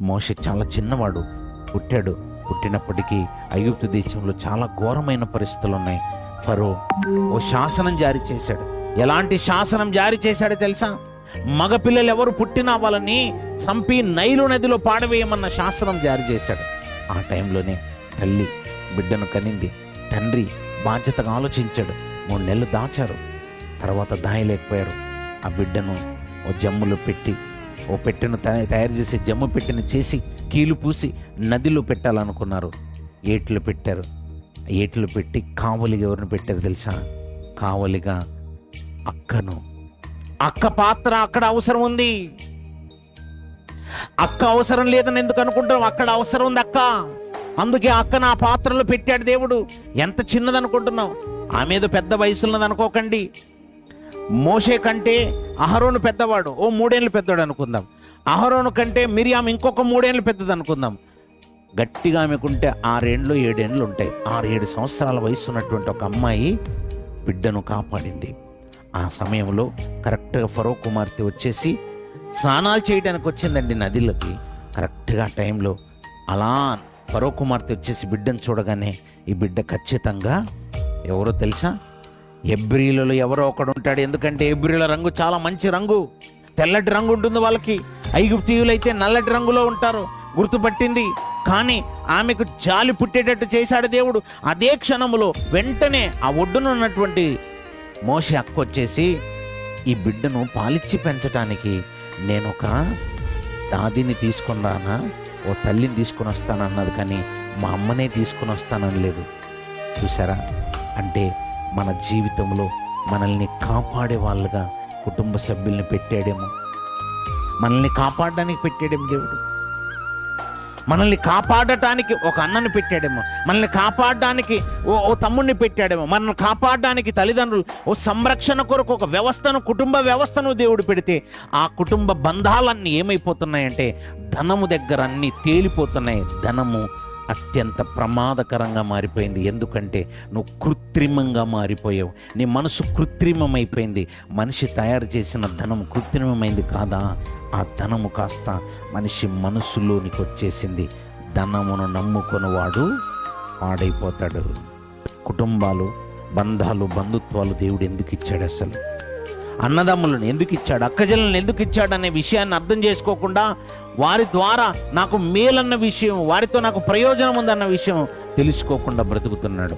మోషే చాలా చిన్నవాడు పుట్టాడు. పుట్టినప్పటికీ ఐగుప్తు దేశంలో చాలా ఘోరమైన పరిస్థితులు ఉన్నాయి. ఫరో ఓ శాసనం జారీ చేశాడు. ఎలాంటి శాసనం జారీ చేశాడో తెలుసా? మగపిల్లలు ఎవరు పుట్టినా వాళ్ళని చంపి నైలు నదిలో పాడవేయమన్న శాసనం జారీ చేశాడు. ఆ టైంలోనే తల్లి బిడ్డను కనింది. తండ్రి బాధ్యతగా ఆలోచించాడు. మూడు నెలలు దాచారు. తర్వాత దాయలేకపోయారు. ఆ బిడ్డను ఓ జమ్ములో పెట్టి ఓ పెట్టెను తయారు చేసి జమ్ము పెట్టెను చేసి కీలు పూసి నదిలో పెట్టాలనుకున్నారు. ఏట్లు పెట్టారు. ఏట్లు పెట్టి కావలిగా ఎవరిని పెట్టారు తెలుసా? కావలిగా అక్కను. అక్క పాత్ర అక్కడ అవసరం ఉంది. అక్క అవసరం లేదని ఎందుకు అనుకుంటాం అక్కడ అవసరం ఉంది అక్క. అందుకే అక్క నా పాత్రలో పెట్టాడు దేవుడు. ఎంత చిన్నదనుకుంటున్నావు? ఆమె ఏదో పెద్ద వయసు ఉన్నది అనుకోకండి. మోషే కంటే అహరోను పెద్దవాడు. ఓ మూడేళ్ళు పెద్దవాడు అనుకుందాం. అహరోను కంటే మిరియాం ఇంకొక మూడేళ్ళు పెద్దది అనుకుందాం. గట్టిగా ఆమెకుంటే ఆరేండ్లు ఏడేండ్లు ఉంటాయి. ఆరు ఏడు సంవత్సరాల వయసు ఉన్నటువంటి ఒక అమ్మాయి బిడ్డను కాపాడింది. ఆ సమయంలో కరెక్ట్గా ఫరో కుమార్తె వచ్చేసి స్నానాలు చేయడానికి వచ్చిందండి నదిలోకి. కరెక్ట్గా టైంలో అలా ఫరో కుమార్తె వచ్చేసి బిడ్డను చూడగానే ఈ బిడ్డ ఖచ్చితంగా ఎవరో తెలుసా? ఎబ్రిలలో ఎవరో ఒకడు ఉంటాడు. ఎందుకంటే ఎబ్రిల రంగు చాలా మంచి రంగు. తెల్లటి రంగు ఉంటుంది వాళ్ళకి. ఐగుప్తీయులైతే నల్లటి రంగులో ఉంటారు. గుర్తుపట్టింది. కానీ ఆమెకు జాలి పుట్టేటట్టు చేశాడు దేవుడు. అదే క్షణములో వెంటనే ఆ ఒడ్డున ఉన్నటువంటి మోస అక్క వచ్చేసి ఈ బిడ్డను పాలిచ్చి పెంచటానికి నేను ఒక దాదిని తీసుకుని రానా ఓ తల్లిని తీసుకొని వస్తానన్నది కానీ మా అమ్మనే తీసుకొని వస్తానని లేదు. చూసారా అంటే మన జీవితంలో మనల్ని కాపాడే వాళ్ళుగా కుటుంబ సభ్యుల్ని పెట్టాడేమో. మనల్ని కాపాడడానికి పెట్టాడేమో దేవుడు. మనల్ని కాపాడటానికి ఒక అన్నని పెట్టాడేమో. మనల్ని కాపాడడానికి ఓ ఓ తమ్ముడిని పెట్టాడేమో. మనల్ని కాపాడడానికి తల్లిదండ్రులు ఓ సంరక్షణ కొరకు ఒక వ్యవస్థను కుటుంబ వ్యవస్థను దేవుడు పెడితే ఆ కుటుంబ బంధాలన్నీ ఏమైపోతున్నాయంటే ధనము దగ్గర అన్నీ తేలిపోతున్నాయి. ధనము అత్యంత ప్రమాదకరంగా మారిపోయింది. ఎందుకంటే నువ్వు కృత్రిమంగా మారిపోయావు. నీ మనసు కృత్రిమమైపోయింది. మనిషి తయారు చేసిన ధనం కృత్రిమమైంది కాదా? ఆ ధనము కాస్త మనిషి మనసులోనికి వచ్చేసింది. ధనమును నమ్ముకొనివాడు పాడైపోతాడు. కుటుంబాలు బంధాలు బంధుత్వాలు దేవుడు ఎందుకు ఇచ్చాడు అసలు? అన్నదమ్ములను ఎందుకు ఇచ్చాడు? అక్కజలను ఎందుకు ఇచ్చాడు? అనే విషయాన్ని అర్థం చేసుకోకుండా వారి ద్వారా నాకు మేలన్న విషయం వారితో నాకు ప్రయోజనం ఉందన్న విషయం తెలుసుకోకుండా బ్రతుకుతున్నాడు.